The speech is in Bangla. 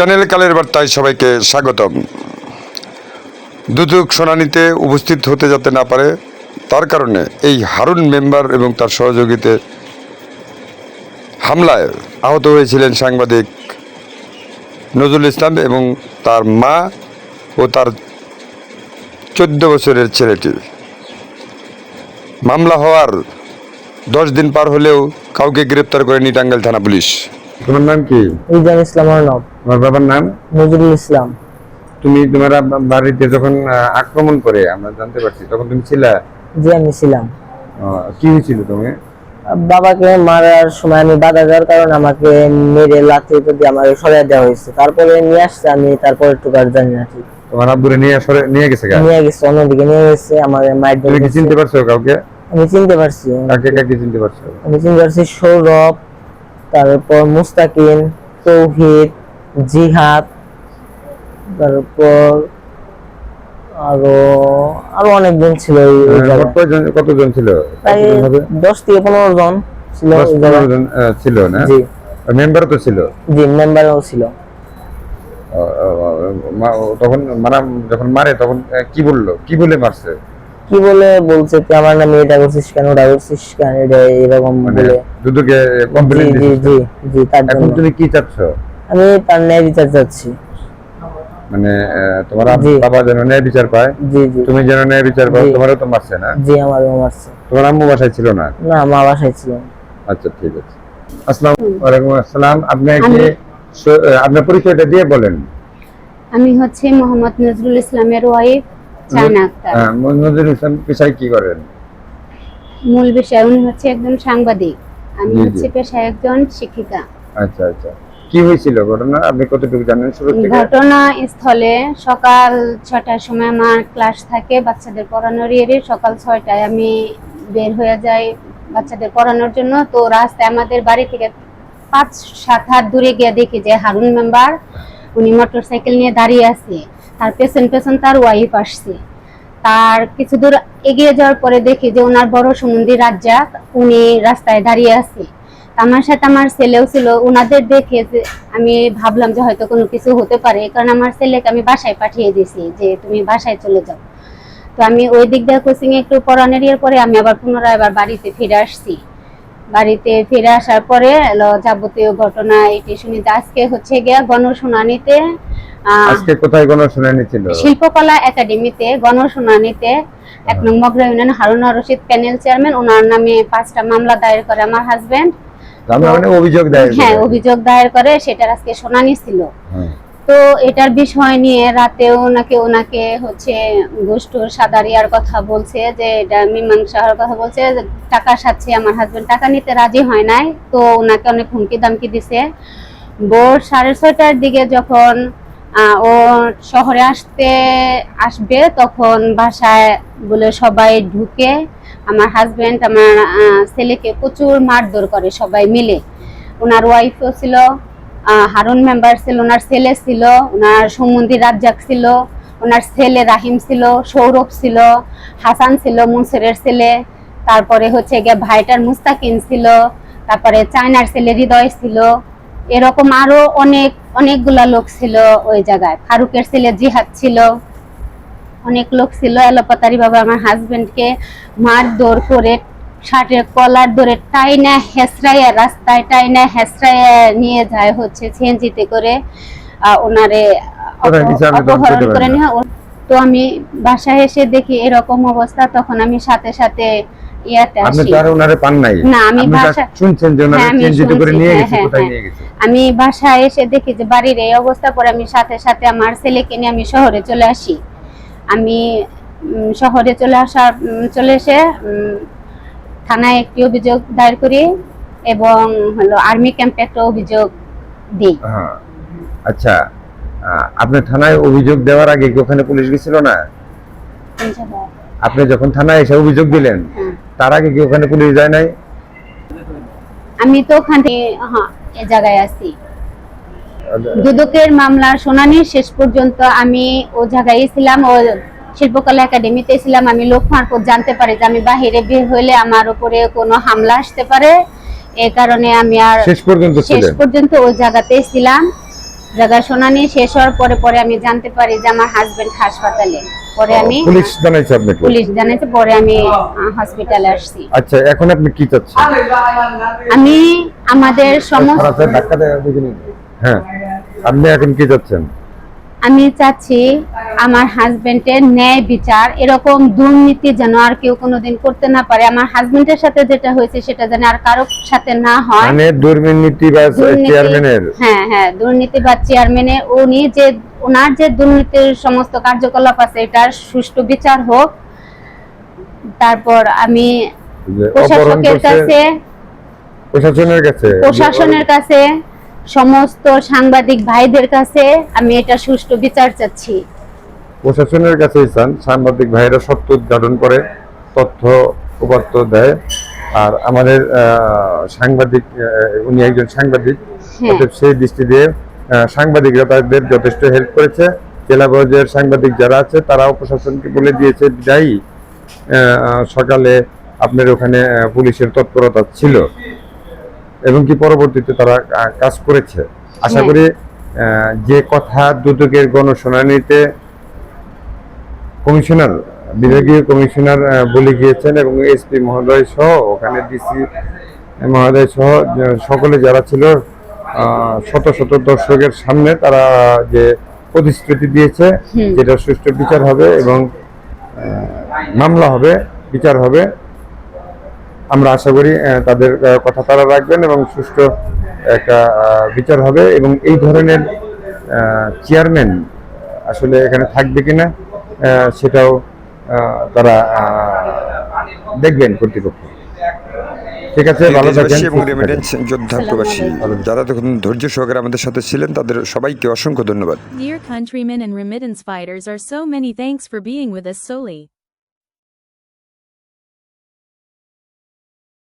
চ্যানেল কালের বার্তায় সবাইকে স্বাগতম। দুদক শুনানিতে উপস্থিত হতে যাতে না পারে তার কারণে এই হারুন মেম্বার এবং তার সহযোগীতে হামলায় আহত হয়েছিলেন সাংবাদিক নজরুল ইসলাম এবং তার মা ও তার চোদ্দ বছরের ছেলেটি। মামলা হওয়ার দশ দিন পার হলেও কাউকে গ্রেপ্তার করেনি টাঙ্গাইল থানা পুলিশ। তোমার নাম কি? ইসলাম অর্ণব তোমার বাবার নাম? নজরুল ইসলাম। তুমি তোমার বাড়িতে যখন আক্রমণ করে আমরা জানতে পারছি তখন তুমি ছিলা? জি আমি ছিলাম। আহ, কি হয়েছিল তুমি? বাবাকে মারার সময় আমি বাধা দেওয়ার কারণে আমাকে মেরে লাথি দিয়ে আমাকে সরিয়ে দেওয়া হয়েছে। তারপরে নিয়ে আসছে আমি তারপরে একটু আর জানি না ঠিক। তোমার আব্বুরে নিয়ে সরে নিয়ে গেছে নিয়ে গেছে অন্যদিকে নিয়ে গেছে আমার মায়ের তুমি কি চিনতে পারছ কাউকে? আমি চিনতে পারছি। কাকে কাকে চিনতে পারছ? আমি চিনতে পারছি সৌরভ তারপর মুস্তাকিন তৌহিদ জিহাদ তারপর আরও আরও অনেকজন ছিল। মোট কতজন ছিল? দশ থেকে পনেরো জন ছিল ছিল না? জি। মেম্বার তো ছিল? জি মেম্বারও ছিল। তখন মারা যখন মারে তখন কি বলল? কি বলে মারছে? কি বলে বলছে তুই আমার নামে এটা করছিস কেন ওটা করছিস কেন এটা এরকম মানে বলে। দুদুকে কমপ্লেন জি জি জি তার জন্য। তুমি কি চাচ্ছ? আমি তার ন্যায় বিচার চাচ্ছি। মানে তোমার বাবা যেন ন্যায় বিচার পায় জি জি। তুমি যেন ন্যায় বিচার পাও তোমারও তো মারছে না? জি আমার মারছে। তোমার আম্মু বাসায় ছিল না? না মা বাসায় ছিল আচ্ছা ঠিক আছে। আসসালাম ওয়ালাইকুম আসসালাম। আপনি কি আপনার পরিচয়টা দিয়ে বলেন। আমি হচ্ছে মোহাম্মদ নজরুল ইসলামের ওয়াইফ চায়না আক্তার। হ্যাঁ নজরুল ইসলাম পেশায় কি করেন? মূল বিষয় উনি হচ্ছে একজন সাংবাদিক। আমি। হচ্ছে পেশায় একজন শিক্ষিকা। আচ্ছা আচ্ছা। কি হয়েছিল ঘটনা? আপনি কতটুকু জানেন? শুরু থেকে? ঘটনা স্থলে সকাল ছটার সময় আমার ক্লাস থাকে বাচ্চাদের পড়ানোর ইয়ে সকাল ছয়টায় আমি বের হয়ে যাই বাচ্চাদের পড়ানোর জন্য। তো রাস্তায় আমাদের বাড়ি থেকে পাঁচ, সাত হাত দূরে গিয়ে দেখি যে হারুন মেম্বার, উনি মোটর সাইকেল নিয়ে দাঁড়িয়ে আছে। তার পেছন পেছন তার ওয়াইফ আসছে। তার কিছু দূর এগিয়ে যাওয়ার পরে দেখি যে ওনার বড় সমুদ্রী রাজ্জাক, উনি রাস্তায় দাঁড়িয়ে আছে। আমার সাথে আমার ছেলেও ছিল ওনাদের দেখে যে আমি ভাবলাম যে হয়তো কোনো কিছু হতে পারে কারণ আমার ছেলেকে আমি বাসায় পাঠিয়ে দিয়েছি যে তুমি বাসায় চলে যাও। তো আমি ওই দিক দিয়ে কোচিং একটু পড়ানোর ইয়ের পরে আমি আবার পুনরায় আবার বাড়িতে ফিরে আসছি। বাড়িতে ফিরে আসার পরে যাবতীয় ঘটনা এটি শুনি আজকে হচ্ছে গিয়া গণশুনানিতে আজকে কোথায় কোনো শুনানি ছিল? শিল্পকলা একাডেমিতে গণশুনানিতে এক নং Mogra union Harun Rashid panel chairman ওনার নামে পাঁচটা মামলা দায়ের করে আমার হাজবেন্ড অভিযোগ দেয় হ্যাঁ অভিযোগ দায়ের করে সেটার আজকে শুনানি ছিল। হ্যাঁ। তো এটার বিষয় নিয়ে রাতেও নাকি ওনাকে হচ্ছে গোষ্ঠুর সাদারিয়ার কথা বলছে যে এটা মীমাংসা হওয়ার কথা বলছে টাকা সাথে আমার হাজবেন্ড টাকা নিতে রাজি হয় নাই। তো ওনাকে অনেক হুমকি দামকি দিছে। ভোর সাড়ে ছয়টার দিকে যখন ও শহরে আসতে আসবে তখন বাসায় বলে সবাই ঢুকে আমার হাজবেন্ড আমার ছেলেকে প্রচুর মারধর করে সবাই মিলে। ওনার ওয়াইফও ছিল হারুন মেম্বার ছিল, ওনার ছেলে ছিল, ওনার সুমন্দি রাজ্জাক ছিল, ওনার ছেলে রাহিম ছিল, সৌরভ ছিল, হাসান ছিল, মুনসেরের ছেলে, তারপরে হচ্ছে গিয়ে ভাইটার মুস্তাকিন ছিল, তারপরে চায়নার ছেলে হৃদয় ছিল, এরকম আরও অনেক, অনেকগুলা লোক ছিল ওই জায়গায়। ফারুকের ছেলে জিহাদ ছিল অনেক লোক ছিল এলোপাতারি বাবা আমার হাজবেন্ডকে মারধর করে শার্টের কলার ধরে টাইনা হেসরাইয়া রাস্তায় টাইনা হেসরাইয়া নিয়ে যায় হচ্ছে সিএনজিতে করে। ওনারে অপহরণ করে নিয়ে তো আমি বাসায় এসে দেখি এরকম অবস্থা তখন আমি সাথে সাথে ইয়াতে আসি। তো আর ওনারে পান নাই? না, আমি বাসা- শুনছেন যে ওনারে আমি করে শুনছি, নিয়ে গেছে কোথায়। নিয়ে গেছে? আমি বাসায় এসে দেখি যে বাড়ির এই অবস্থা পরে আমি সাথে সাথে আমার ছেলেকে নিয়ে আমি শহরে চলে আসি। আমি শহরে চলে আসা চলে এসে থানায় একটি অভিযোগ দায়ের করি এবং হলো আর্মি ক্যাম্পে একটা অভিযোগ দিই। হ্যাঁ। আচ্ছা আহ, আপনি থানায় অভিযোগ দেওয়ার আগে কি ওখানে পুলিশ গেছিল না? আপনি যখন থানায় এসে অভিযোগ দিলেন হ্যাঁ। তার আগে কি ওখানে পুলিশ যায় নাই? আমি তো ওখানে হ্যাঁ এ জায়গায় আছি। দুদকের মামলার শুনানি শেষ পর্যন্ত আমি ও জায়গায় ছিলাম ও শিল্পকলা একাডেমিতে ছিলাম। আমি লোক মারফত জানতে পারি যে আমি বাহিরে বের হইলে আমার উপরে কোনো হামলা আসতে পারে। এ কারণে আমি আর শেষ পর্যন্ত শেষ পর্যন্ত ওই জায়গাতে ছিলাম। জায়গায় শুনানি শেষ হওয়ার পরে পরে আমি জানতে পারি যে আমার হাজবেন্ড হাসপাতালে। পরে আমি পুলিশ জানাইছে আপনাকে? পুলিশ জানাইছে পরে আমি হসপিটালে আসছি। আচ্ছা এখন আপনি কি চাচ্ছেন? আমি আমাদের সমস্ত হ্যাঁ। আপনি এখন কি চাচ্ছেন? আমি চাচ্ছি আমার হাজবেন্ডের ন্যায় বিচার এরকম দুর্নীতি যেন আর কেউ কোনোদিন করতে না পারে। আমার হাজবেন্ডের সাথে যেটা হয়েছে সেটা যেন আর কারোর সাথে না হয়। মানে দুর্নীতি বা চেয়ারম্যানের হ্যাঁ হ্যাঁ দুর্নীতি বা চেয়ারম্যানের উনি যে ওনার যে দুর্নীতির সমস্ত কার্যকলাপ আছে এটার সুষ্ঠু বিচার হোক। তারপর আমি প্রশাসকের কাছে প্রশাসনের কাছে? প্রশাসনের কাছে সমস্ত সাংবাদিক ভাইদের কাছে আমি এটা সুষ্ঠু বিচার চাচ্ছি। প্রশাসনের কাছেই চান সাংবাদিক ভাইরা সত্য উদ্ঘাটন করে তথ্য উপাত্ত দেয়। আর আমাদের সাংবাদিক উনি একজন সাংবাদিক হ্যাঁ। সেই দৃষ্টি দিয়ে সাংবাদিকরা তাদের যথেষ্ট হেল্প করেছে। জেলা পর্যায়ের সাংবাদিক যারা আছে তারাও প্রশাসনকে বলে দিয়েছে যাই সকালে আপনার ওখানে পুলিশের তৎপরতা ছিল। এবং কি পরবর্তীতে তারা কাজ করেছে। আশা। করি যে কথা দুদকের গণশুনানিতে কমিশনার বিভাগীয় কমিশনার বলে গিয়েছেন এবং এসপি মহোদয় সহ ওখানে ডিসি মহোদয় সহ সকলে যারা ছিল শত শত দর্শকের সামনে তারা যে প্রতিশ্রুতি দিয়েছে যেটা সুষ্ঠু বিচার হবে এবং মামলা হবে বিচার হবে। আমরা আশা করি তাদের কথা তারা রাখবেন এবং সুষ্ঠু একটা বিচার হবে এবং এই ধরনের চেয়ারম্যান আসলে এখানে থাকবে কিনা আহ, সেটাও তারা দেখবেন কর্তৃপক্ষ। ঠিক আছে ভালো থাকেন এবং রেমিটেন্স যোদ্ধা প্রবাসী যারা তখন ধৈর্য সহকারে আমাদের সাথে ছিলেন তাদের সবাইকে অসংখ্য ধন্যবাদ। Dear countrymen and remittance fighters are so many thanks for being with us solely.